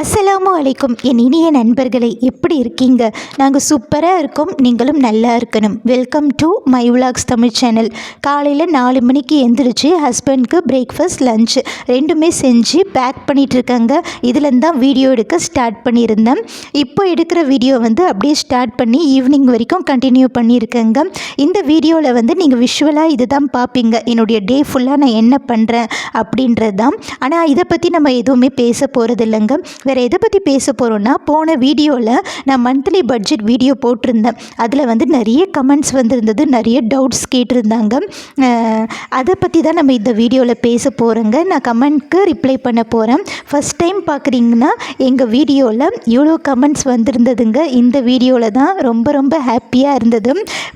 அஸ்ஸலாமு அலைக்கும். என் இனிய நண்பர்களே எப்படி இருக்கீங்க? நாங்கள் சூப்பராக இருக்கோம். நீங்களும் நல்லா இருக்கணும். Welcome to my vlogs Tamil channel காலையில் நாலு மணிக்கு எந்திரிச்சு ஹஸ்பண்ட்க்கு பிரேக்ஃபாஸ்ட் லஞ்சு ரெண்டுமே செஞ்சு பேக் பண்ணிகிட்டு இருக்காங்க. இதுலேருந்து தான் வீடியோ எடுக்க ஸ்டார்ட் பண்ணியிருந்தேன். இப்போ எடுக்கிற வீடியோ வந்து அப்படியே ஸ்டார்ட் பண்ணி ஈவினிங் வரைக்கும் கண்டினியூ பண்ணியிருக்கேங்க. இந்த வீடியோவில் வந்து நீங்கள் விஷுவலாக இது தான் பார்ப்பீங்க என்னுடைய டே ஃபுல்லாக நான் என்ன பண்ணுறேன் அப்படின்றது தான் ஆனால் இதை பற்றி நம்ம எதுவுமே பேச போகிறது இல்லைங்க வேறு எதை பற்றி பேச போகிறோன்னா போன வீடியோவில் நான் மந்த்லி பட்ஜெட் வீடியோ போட்டிருந்தேன். அதில் வந்து நிறைய கமெண்ட்ஸ் வந்திருந்தது நிறைய டவுட்ஸ் கேட்டிருந்தாங்க. அதை பற்றி தான் நம்ம இந்த வீடியோவில் பேச போகிறோங்க நான் கமெண்ட்க்கு ரிப்ளை பண்ண போகிறேன் ஃபஸ்ட் டைம் பார்க்குறீங்கன்னா எங்கள் வீடியோவில் இவ்வளோ கமெண்ட்ஸ் வந்திருந்ததுங்க. இந்த வீடியோவில் தான் ரொம்ப ரொம்ப ஹாப்பியாக இருந்தது.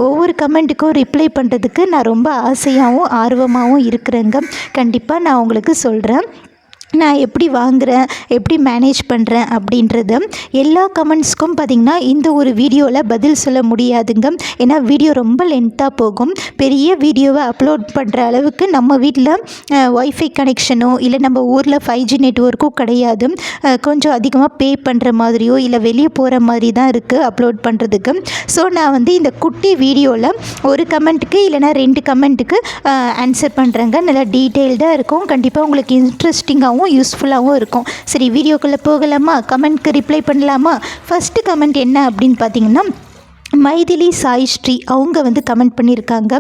ஒவ்வொரு கமெண்ட்டுக்கும் ரிப்ளை பண்ணுறதுக்கு நான் ரொம்ப ஆசையாகவும் ஆர்வமாகவும் இருக்கிறேங்க. கண்டிப்பாக நான் உங்களுக்கு சொல்கிறேன் நான் எப்படி வாங்குகிறேன் எப்படி மேனேஜ் பண்ணுறேன் அப்படின்றது எல்லா கமெண்ட்ஸ்க்கும் பார்த்திங்கன்னா இந்த ஒரு வீடியோவில் பதில் சொல்ல முடியாதுங்க. ஏன்னா வீடியோ ரொம்ப லென்த்தாக போகும். பெரிய வீடியோவை அப்லோட் பண்ணுற அளவுக்கு நம்ம வீட்டில் ஒய்ஃபை கனெக்ஷனோ இல்லை நம்ம ஊரில் ஃபைவ் ஜி நெட்ஒர்க்கும் கிடையாது. கொஞ்சம் அதிகமாக பே பண்ணுற மாதிரியோ இல்லை வெளியே போகிற மாதிரி தான் இருக்குது அப்லோட் பண்ணுறதுக்கு ஸோ நான் வந்து இந்த குட்டி வீடியோவில் ஒரு கமெண்ட்டுக்கு இல்லைனா ரெண்டு கமெண்ட்டுக்கு ஆன்சர் பண்ணுறேங்க நல்லா டீட்டெயில்டாக இருக்கும். கண்டிப்பாக உங்களுக்கு இன்ட்ரெஸ்டிங்காகவும் யூஸ்ஃபுல்லாகவும் இருக்கும். சரி வீடியோக்குள்ளே போகலாமா? கமெண்ட்க்கு ரிப்ளை பண்ணலாமா? ஃபஸ்ட்டு கமெண்ட் என்ன அப்படின்னு பார்த்தீங்கன்னா மைதிலி சாய் ஸ்ரீ அவங்க வந்து கமெண்ட் பண்ணியிருக்காங்க.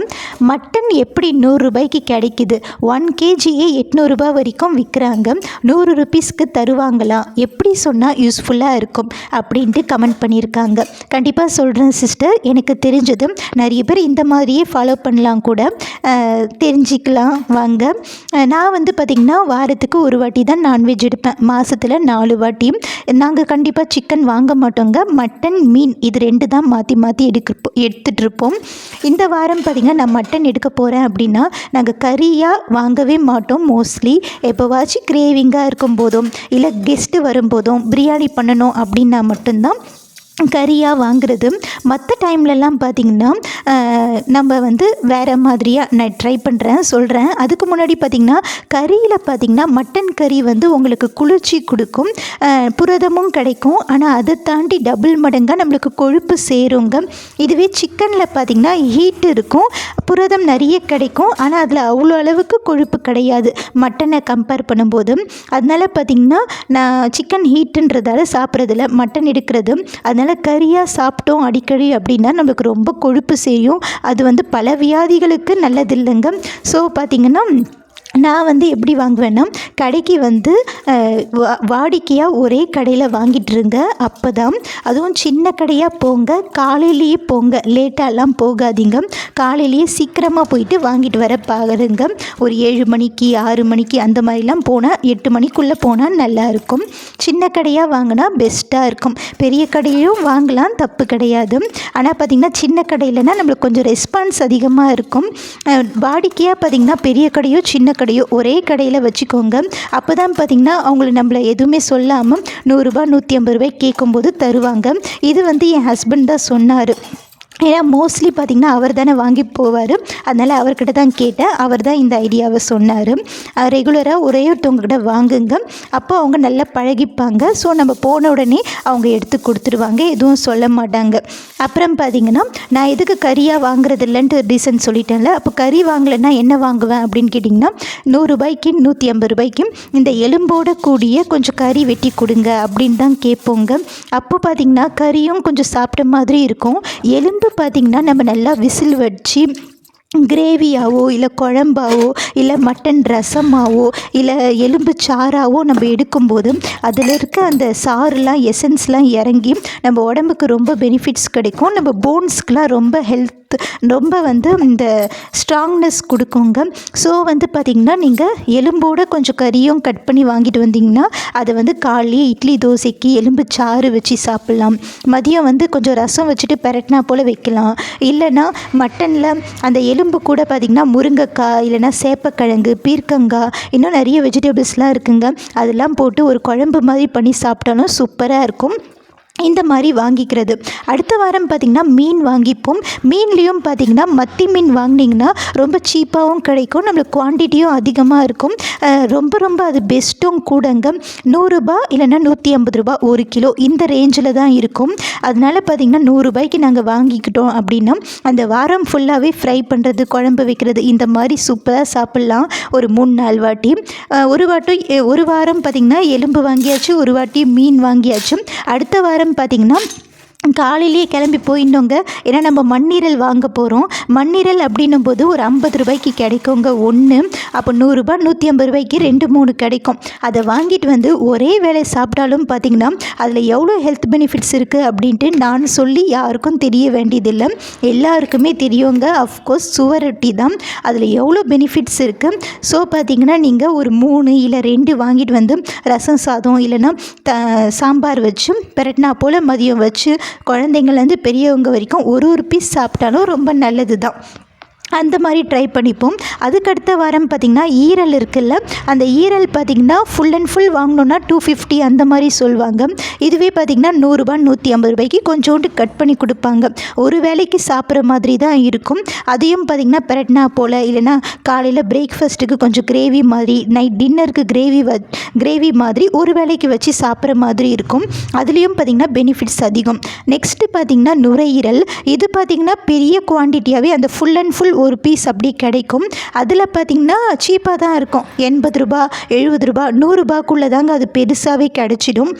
மட்டன் எப்படி நூறுரூபாய்க்கு கிடைக்குது? ஒன் கேஜியே எட்நூறுபா வரைக்கும் விற்கிறாங்க. நூறு ருபீஸ்க்கு தருவாங்களா? எப்படி சொன்னால் யூஸ்ஃபுல்லாக இருக்கும் அப்படின்ட்டு கமெண்ட் பண்ணியிருக்காங்க. கண்டிப்பாக சொல்கிறேன் சிஸ்டர் எனக்கு தெரிஞ்சது நிறைய பேர் இந்த மாதிரியே ஃபாலோ பண்ணலாம் கூட. தெரிஞ்சிக்கலாம் தெரிஞ்சுக்கலாம் வாங்க. நான் வந்து பார்த்திங்கன்னா வாரத்துக்கு ஒரு வாட்டி தான் நான்வெஜ் எடுப்பேன். மாதத்தில் நாலு வாட்டி. நாங்கள் கண்டிப்பாக சிக்கன் வாங்க மாட்டோங்க. மட்டன் மீன் இது ரெண்டு தான் மாற்றி மாற்றி எடுக்க எடுத்துகிட்டு இருப்போம் இந்த வாரம் பார்த்திங்கன்னா நான் மட்டன் எடுக்க போகிறேன் அப்படின்னா நாங்கள் கறியாக வாங்கவே மாட்டோம் மோஸ்ட்லி எப்போவாச்சும் கிரேவிங்காக இருக்கும் போதும் இல்லை கெஸ்ட்டு வரும்போதும் பிரியாணி பண்ணணும் அப்படின்னா மட்டும்தான் கறியாக வாங்குறது. மற்ற டைம்லலாம் பார்த்திங்கன்னா நம்ம வந்து வேறு மாதிரியாக நான் ட்ரை பண்ணுறேன் சொல்கிறேன் அதுக்கு முன்னாடி பார்த்திங்கன்னா கறியில் பார்த்திங்கன்னா மட்டன் கறி வந்து உங்களுக்கு குளிர்ச்சி கொடுக்கும். புரதமும் கிடைக்கும். ஆனால் அதை தாண்டி டபுள் மடங்காக நம்மளுக்கு கொழுப்பு சேருங்க. இதுவே சிக்கனில் பார்த்திங்கன்னா ஹீட் இருக்கும். புரதம் நிறைய கிடைக்கும். ஆனால் அதில் அவ்வளோ அளவுக்கு கொழுப்பு கிடையாது. மட்டனை கம்பேர் பண்ணும்போது. அதனால் பார்த்திங்கன்னா நான் சிக்கன் ஹீட்டுன்றதால சாப்பிட்றதில்ல. மட்டன் எடுக்கிறது. அதனால் கறியாக சாப்பிட்டோம் அடிக்கடி அப்படின்னா நமக்கு ரொம்ப கொழுப்பு செய்யும். அது வந்து பல வியாதிகளுக்கு நல்லதில்லைங்க. ஸோ பார்த்திங்கன்னா நான் வந்து எப்படி வாங்குவேன்னா கடைக்கு வந்து வா- வாடிக்கையாக ஒரே கடையில் வாங்கிட்டுருங்க அப்போ தான் அதுவும் சின்ன கடையாக போங்க காலையிலேயே போங்க லேட்டாலாம் போகாதீங்க. காலையிலேயே சீக்கிரமாக போயிட்டு வாங்கிட்டு வர பாருங்க. ஒரு ஏழு மணிக்கு ஆறு மணிக்கு அந்த மாதிரிலாம் போனால் எட்டு மணிக்குள்ளே போனால் நல்லாயிருக்கும் சின்ன கடையாக வாங்கினா பெஸ்ட்டாக இருக்கும். பெரிய கடையிலும் வாங்கலாம் தப்பு கிடையாது. ஆனால் பார்த்திங்கன்னா சின்ன கடையிலனா நம்மளுக்கு கொஞ்சம் ரெஸ்பான்ஸ் அதிகமாக இருக்கும். வாடிக்கையாக பார்த்திங்கன்னா பெரிய கடையோ சின்ன கடையோ ஒரே கடையில் வச்சுக்கோங்க. அப்போ தான் பார்த்திங்கன்னா அவங்கள நம்மளை எதுவுமே சொல்லாமல் நூறுரூபா நூற்றி ஐம்பது ரூபாய் கேட்கும்போது தருவாங்க. இது வந்து என் ஹஸ்பண்ட் தான் சொன்னார். ஏன்னா மோஸ்ட்லி பார்த்திங்கன்னா அவர் தானே வாங்கி போவார். அதனால் அவர்கிட்ட தான் கேட்டேன். அவர் தான் இந்த ஐடியாவை சொன்னார். ரெகுலராக ஒரே ஒருத்தவங்கக்கிட்ட வாங்குங்க. அப்போ அவங்க நல்லா பழகிப்பாங்க. ஸோ நம்ம போன உடனே அவங்க எடுத்து கொடுத்துருவாங்க. எதுவும் சொல்ல மாட்டாங்க. அப்புறம் பார்த்திங்கன்னா நான் எதுக்கு கறியாக வாங்குறது இல்லைன்ட்டு ரீசன் சொல்லிட்டேன்ல. அப்போ கறி வாங்கலைன்னா என்ன வாங்குவேன் அப்படின்னு கேட்டிங்கன்னா நூறுரூபாய்க்கு நூற்றி ஐம்பது ரூபாய்க்கு இந்த எலும்போட கூடிய கொஞ்சம் கறி வெட்டி கொடுங்க அப்படின்னு தான் கேட்போங்க. அப்போ பார்த்திங்கன்னா கறியும் கொஞ்சம் சாப்பிட்ட மாதிரி இருக்கும். எலும்பு பார்த்திங்கன்னா நம்ம நல்லா விசில் வச்சு கிரேவியாவோ இல்லை குழம்பாவோ இல்லை மட்டன் ரசமாவோ இல்லை எலும்பு சாறாவோ நம்ம எடுக்கும்போது அதில் இருக்க அந்த சாறுலாம் எசன்ஸ்லாம் இறங்கி நம்ம உடம்புக்கு ரொம்ப பெனிஃபிட்ஸ் கிடைக்கும். நம்ம போன்ஸ்க்கெலாம் ரொம்ப ஹெல்த் ரொம்ப வந்து இந்த ஸ்ட்ராங்னஸ் கொடுக்குங்க. ஸோ வந்து பார்த்திங்கன்னா நீங்கள் எலும்போட கொஞ்சம் கறியும் கட் பண்ணி வாங்கிட்டு வந்தீங்கன்னா அதை வந்து காலையே இட்லி தோசைக்கு எலும்பு சாறு வச்சு சாப்பிட்லாம். மதியம் வந்து கொஞ்சம் ரசம் வச்சுட்டு பெரட்டினா போல் வைக்கலாம். இல்லைன்னா மட்டனில் அந்த எலும்பு கூட பார்த்திங்கன்னா முருங்கைக்காய் இல்லைன்னா சேப்பக்கிழங்கு பீர்க்கங்காய் இன்னும் நிறைய வெஜிடபிள்ஸ்லாம் இருக்குங்க. அதெல்லாம் போட்டு ஒரு குழம்பு மாதிரி பண்ணி சாப்பிட்டாலும் சூப்பராக இருக்கும். இந்த மாதிரி வாங்கிக்கிறது. அடுத்த வாரம் பார்த்திங்கன்னா மீன் வாங்கிப்போம். மீன்லேயும் பார்த்திங்கன்னா மத்தி மீன் வாங்கினீங்கன்னா ரொம்ப சீப்பாகவும் கிடைக்கும். நம்மளுக்கு குவான்டிட்டியும் அதிகமாக இருக்கும். ரொம்ப ரொம்ப அது பெஸ்ட்டும் கூடங்க. நூறுரூபா இல்லைன்னா நூற்றி ஐம்பது ரூபா ஒரு கிலோ இந்த ரேஞ்சில் தான் இருக்கும். அதனால் பார்த்திங்கன்னா நூறுரூபாய்க்கு நாங்கள் வாங்கிக்கிட்டோம் அப்படின்னா அந்த வாரம் ஃபுல்லாகவே ஃப்ரை பண்ணுறது குழம்பு வைக்கிறது இந்த மாதிரி சூப்பராக சாப்பிட்லாம். ஒரு மூணு நாலு வாட்டி. ஒரு வாட்டி ஒரு வாரம் பார்த்திங்கன்னா எலும்பு வாங்கியாச்சு ஒரு வாட்டி மீன் வாங்கியாச்சும் அடுத்த வாரம் பார்த்திங்கன்னா காலையிலேயே கிளம்பி போயிடணுங்க ஏன்னா நம்ம மண்ணீரல் வாங்க போகிறோம் மண்ணீரல் அப்படின்னும் போது ஒரு ஐம்பது ரூபாய்க்கு கிடைக்குங்க ஒன்று அப்போ நூறுரூபா நூற்றி ஐம்பது ரூபாய்க்கு ரெண்டு மூணு கிடைக்கும். அதை வாங்கிட்டு வந்து ஒரே வேளை சாப்பிட்டாலும் பார்த்திங்கன்னா அதில் எவ்வளோ ஹெல்த் பெனிஃபிட்ஸ் இருக்குது அப்படின்ட்டு நான் சொல்லி யாருக்கும் தெரிய வேண்டியதில்லை. எல்லாருக்குமே தெரியுங்க. அஃப்கோர்ஸ் சுவரொட்டி தான். அதில் எவ்வளோ பெனிஃபிட்ஸ் இருக்குது ஸோ பார்த்தீங்கன்னா நீங்கள் ஒரு மூணு இல்லை ரெண்டு வாங்கிட்டு வந்து ரசம் சாதம் இல்லைன்னா த சாம்பார் வச்சு பெரட்னா போல் மதியம் வச்சு குழந்தைங்கள்லேருந்து பெரியவங்க வரைக்கும் ஒரு ஒரு பீஸ் சாப்பிட்டாலும் ரொம்ப நல்லது தான் அந்த மாதிரி ட்ரை பண்ணிப்போம். அதுக்கடுத்த வாரம் பார்த்திங்கன்னா ஈரல் இருக்குல்ல அந்த ஈரல் பார்த்திங்கன்னா ஃபுல் அண்ட் ஃபுல் வாங்கினோன்னா டூ ஃபிஃப்டி அந்த மாதிரி சொல்லுவாங்க இதுவே பார்த்திங்கன்னா நூறுரூபா நூற்றி ஐம்பது ரூபாய்க்கு கொஞ்சோண்டு கட் பண்ணி கொடுப்பாங்க. ஒரு வேளைக்கு சாப்பிட்ற மாதிரி தான் இருக்கும். அதையும் பார்த்திங்கன்னா பெரட்னா போல் இல்லைன்னா காலையில் பிரேக்ஃபாஸ்ட்டுக்கு கொஞ்சம் கிரேவி மாதிரி நைட் டின்னருக்கு கிரேவி வ கிரேவி மாதிரி ஒரு வேளைக்கு வச்சு சாப்பிட்ற மாதிரி இருக்கும். அதுலேயும் பார்த்திங்கன்னா பெனிஃபிட்ஸ் அதிகம். நெக்ஸ்ட்டு பார்த்திங்கன்னா நுரையீரல். இது பார்த்திங்கன்னா பெரிய குவான்டிட்டியாகவே அந்த ஃபுல் அண்ட் ஃபுல் ஒரு பீஸ் அப்படி கிடைக்கும். அதில் பார்த்திங்கன்னா சீப்பாக தான் இருக்கும். எண்பது ரூபா எழுபது ரூபா நூறுரூபாக்குள்ளே தாங்க அது பெருசாகவே கிடச்சிடும்.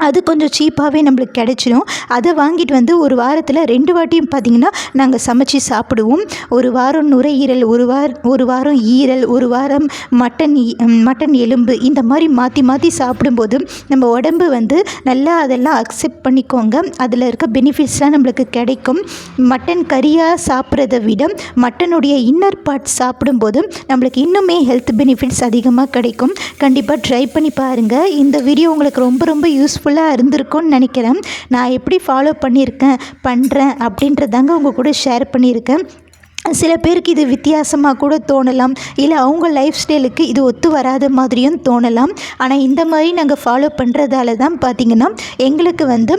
அது கொஞ்சம் சீப்பாகவே நம்மளுக்கு கிடைச்சிடும் அதை வாங்கிட்டு வந்து ஒரு வாரத்தில் ரெண்டு வாட்டியும் பார்த்திங்கன்னா நாங்கள் சமைச்சு சாப்பிடுவோம். ஒரு வாரம் நுரையீரல் ஒரு வாரம் ஒரு வாரம் ஈரல் ஒரு வாரம் மட்டன் மட்டன் எலும்பு இந்த மாதிரி மாற்றி மாற்றி சாப்பிடும்போது நம்ம உடம்பு வந்து நல்லா அதெல்லாம் அக்செப்ட் பண்ணிக்கோங்க. அதில் இருக்க பெனிஃபிட்ஸ்லாம் நம்மளுக்கு கிடைக்கும். மட்டன் கறியாக சாப்பிட்றத விட மட்டனுடைய இன்னர் பார்ட் சாப்பிடும்போது நம்மளுக்கு இன்னுமே ஹெல்த் பெனிஃபிட்ஸ் அதிகமாக கிடைக்கும். கண்டிப்பாக ட்ரை பண்ணி பாருங்கள் இந்த வீடியோ உங்களுக்கு ரொம்ப ரொம்ப யூஸ்ஃபுல்லாக இருந்திருக்கும்னு நினைக்கிறேன். நான் எப்படி ஃபாலோ பண்ணியிருக்கேன் பண்ணுறேன் அப்படின்றதாங்க உங்கள் கூட ஷேர் பண்ணியிருக்கேன். சில பேருக்கு இது வித்தியாசமாக கூட தோணலாம். இல்லை அவங்க லைஃப் ஸ்டைலுக்கு இது ஒத்து வராத மாதிரியும் தோணலாம். ஆனால் இந்த மாதிரி நாங்கள் ஃபாலோ பண்ணுறதால தான் பார்த்திங்கன்னா எங்களுக்கு வந்து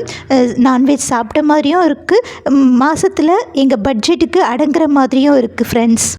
நான்வெஜ் சாப்பிட்ட மாதிரியும் இருக்குது மாதத்தில் எங்கள் பட்ஜெட்டுக்கு அடங்குற மாதிரியும் இருக்குது ஃப்ரெண்ட்ஸ்